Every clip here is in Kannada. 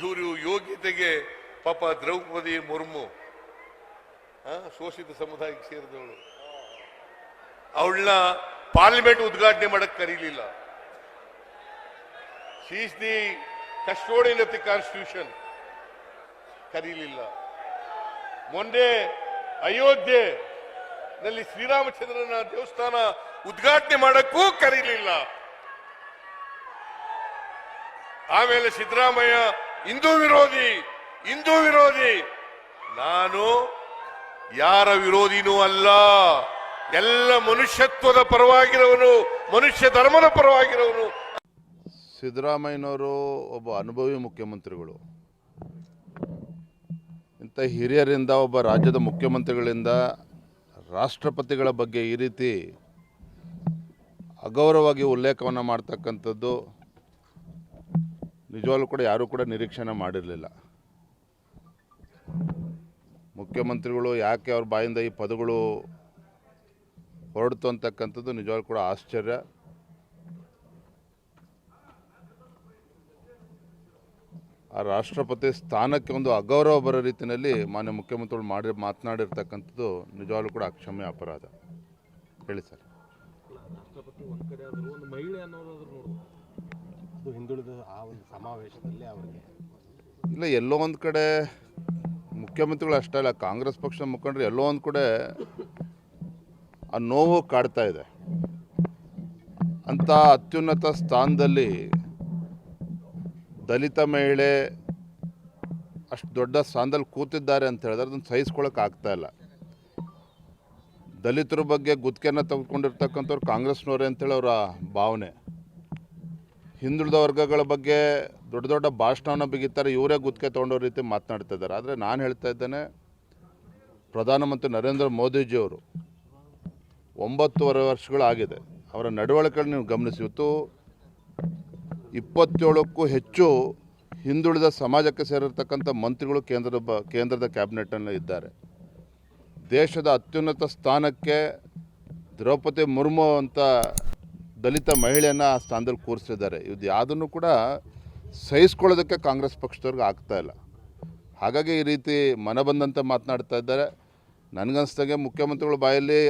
ಇವರು ಯೋಗ್ಯತೆಗೆ ಪಾಪ ದ್ರೌಪದಿ ಮುರ್ಮು ಶೋಷಿತ ಸಮುದಾಯಕ್ಕೆ ಸೇರಿದವಳು. ಅವಳನ್ನ ಪಾರ್ಲಿಮೆಂಟ್ ಉದ್ಘಾಟನೆ ಮಾಡಕ್ ಕರೀಲಿಲ್ಲ. She's the custodian of the constitution ಕರೀಲಿಲ್ಲ. ಮೊನ್ನೆ ಅಯೋಧ್ಯೆ ನಲ್ಲಿ ಶ್ರೀರಾಮಚಂದ್ರನ ದೇವಸ್ಥಾನ ಉದ್ಘಾಟನೆ ಮಾಡಕ್ಕೂ ಕರೀಲಿಲ್ಲ. ಆಮೇಲೆ ಸಿದ್ದರಾಮಯ್ಯ ಹಿಂದೂ ವಿರೋಧಿ ಹಿಂದೂ ವಿರೋಧಿ. ನಾನು ಯಾರ ವಿರೋಧಿನೂ ಅಲ್ಲ. ಎಲ್ಲ ಮನುಷ್ಯತ್ವದ ಪರವಾಗಿರೋನು, ಮನುಷ್ಯ ಧರ್ಮದ ಪರವಾಗಿರೋನು. ಸಿದ್ದರಾಮಯ್ಯನವರು ಒಬ್ಬ ಅನುಭವಿ ಮುಖ್ಯಮಂತ್ರಿಗಳು. ಇಂಥ ಹಿರಿಯರಿಂದ ಒಬ್ಬ ರಾಜ್ಯದ ಮುಖ್ಯಮಂತ್ರಿಗಳಿಂದ ರಾಷ್ಟ್ರಪತಿಗಳ ಬಗ್ಗೆ ಈ ರೀತಿ ಅಗೌರವವಾಗಿ ಉಲ್ಲೇಖವನ್ನು ಮಾಡ್ತಕ್ಕಂಥದ್ದು ನಿಜವಾಗ್ಲೂ ಕೂಡ ಯಾರೂ ಕೂಡ ನಿರೀಕ್ಷಣೆ ಮಾಡಿರಲಿಲ್ಲ. ಮುಖ್ಯಮಂತ್ರಿಗಳು ಯಾಕೆ ಅವ್ರ ಬಾಯಿಂದ ಈ ಪದಗಳು ಹೊರಡ್ತು ಅಂತಕ್ಕಂಥದ್ದು ನಿಜವಾಗ್ಲೂ ಕೂಡ ಆಶ್ಚರ್ಯ. ಆ ರಾಷ್ಟ್ರಪತಿ ಸ್ಥಾನಕ್ಕೆ ಒಂದು ಅಗೌರವ ಬರೋ ರೀತಿಯಲ್ಲಿ ಮಾನ್ಯ ಮುಖ್ಯಮಂತ್ರಿಗಳು ಮಾಡಿ ಮಾತನಾಡಿರ್ತಕ್ಕಂಥದ್ದು ನಿಜವಾಗ್ಲೂ ಕೂಡ ಅಕ್ಷಮ್ಯ ಅಪರಾಧ. ಹೇಳಿ ಸರ್. ರಾಷ್ಟ್ರಪತಿ ಒಂದು ಕಡೆ ಆದರೂ ಒಂದು ಮಹಿಳೆ ಅನ್ನೋದಾದ್ರು ನೋಡ್ಬೋದು. ಹಿಂದುಳಿದ ಆ ಒಂದು ಸಮಾವೇಶದಲ್ಲಿ ಅವರಿಗೆ ಇಲ್ಲ, ಎಲ್ಲೋ ಒಂದು ಕಡೆ ಮುಖ್ಯಮಂತ್ರಿಗಳು ಅಷ್ಟೇ ಅಲ್ಲ, ಕಾಂಗ್ರೆಸ್ ಪಕ್ಷದ ಮುಖಂಡರು ಎಲ್ಲೋ ಒಂದು ಕಡೆ ಆ ನೋವು ಕಾಡ್ತಾ ಇದೆ. ಅಂಥ ಅತ್ಯುನ್ನತ ಸ್ಥಾನದಲ್ಲಿ ದಲಿತ ಮಹಿಳೆ ಅಷ್ಟು ದೊಡ್ಡ ಸ್ಥಾನದಲ್ಲಿ ಕೂತಿದ್ದಾರೆ ಅಂತ ಹೇಳಿದ್ರೆ ಅದನ್ನು ಸಹಿಸ್ಕೊಳಕ್ಕೆ ಆಗ್ತಾ ಇಲ್ಲ. ದಲಿತರ ಬಗ್ಗೆ ಗುತ್ತಿಗೆನ ತೆಗೆದುಕೊಂಡಿರ್ತಕ್ಕಂಥವ್ರು ಕಾಂಗ್ರೆಸ್ನವರೇ ಅಂತೇಳಿ ಅವರ ಭಾವನೆ. ಹಿಂದುಳಿದ ವರ್ಗಗಳ ಬಗ್ಗೆ ದೊಡ್ಡ ದೊಡ್ಡ ಭಾಷಣವನ್ನು ಬಿಗಿತಾರೆ. ಇವರೇ ಗುತ್ತಿಗೆ ತೊಗೊಂಡೋ ರೀತಿ ಮಾತನಾಡ್ತಾ ಇದ್ದಾರೆ. ಆದರೆ ನಾನು ಹೇಳ್ತಾ ಇದ್ದೇನೆ, ಪ್ರಧಾನಮಂತ್ರಿ ನರೇಂದ್ರ ಮೋದಿಜಿಯವರು ಒಂಬತ್ತುವರೆ ವರ್ಷಗಳಾಗಿದೆ. ಅವರ ನಡವಳಿಕೆಗಳು ನೀವು ಗಮನಿಸಿ. ಇವತ್ತು ಇಪ್ಪತ್ತೇಳಕ್ಕೂ ಹೆಚ್ಚು ಹಿಂದುಳಿದ ಸಮಾಜಕ್ಕೆ ಸೇರಿರ್ತಕ್ಕಂಥ ಮಂತ್ರಿಗಳು ಕೇಂದ್ರದ ಬ, ಕೇಂದ್ರದ ಕ್ಯಾಬಿನೆಟ್ನಲ್ಲಿ ಇದ್ದಾರೆ. ದೇಶದ ಅತ್ಯುನ್ನತ ಸ್ಥಾನಕ್ಕೆ ದ್ರೌಪದಿ ಮುರ್ಮು ಅಂತ ದಲಿತ ಮಹಿಳೆಯನ್ನು ಆ ಸ್ಥಾನದಲ್ಲಿ ಕೂರಿಸಿದ್ದಾರೆ ಇದು ಯಾವುದನ್ನು ಕೂಡ ಸಹಿಸ್ಕೊಳ್ಳೋದಕ್ಕೆ ಕಾಂಗ್ರೆಸ್ ಪಕ್ಷದವ್ರಿಗೆ ಆಗ್ತಾ ಇಲ್ಲ. ಹಾಗಾಗಿ ಈ ರೀತಿ ಮನ ಬಂದಂತೆ ಮಾತನಾಡ್ತಾ ಇದ್ದಾರೆ. ನನಗನ್ಸ್ದಾಗೆ ಮುಖ್ಯಮಂತ್ರಿಗಳ ಬಾಯಲ್ಲಿ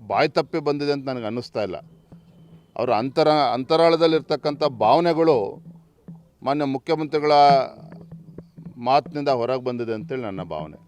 ಬಾಯಿ ತಪ್ಪಿ ಬಂದಿದೆ ಅಂತ ನನಗೆ ಅನ್ನಿಸ್ತಾ ಇಲ್ಲ. ಅವರ ಅಂತರ, ಅಂತರಾಳದಲ್ಲಿರ್ತಕ್ಕಂಥ ಭಾವನೆಗಳು ಮಾನ್ಯ ಮುಖ್ಯಮಂತ್ರಿಗಳ ಮಾತಿನಿಂದ ಹೊರಗೆ ಬಂದಿದೆ ಅಂತೇಳಿ ನನ್ನ ಭಾವನೆ.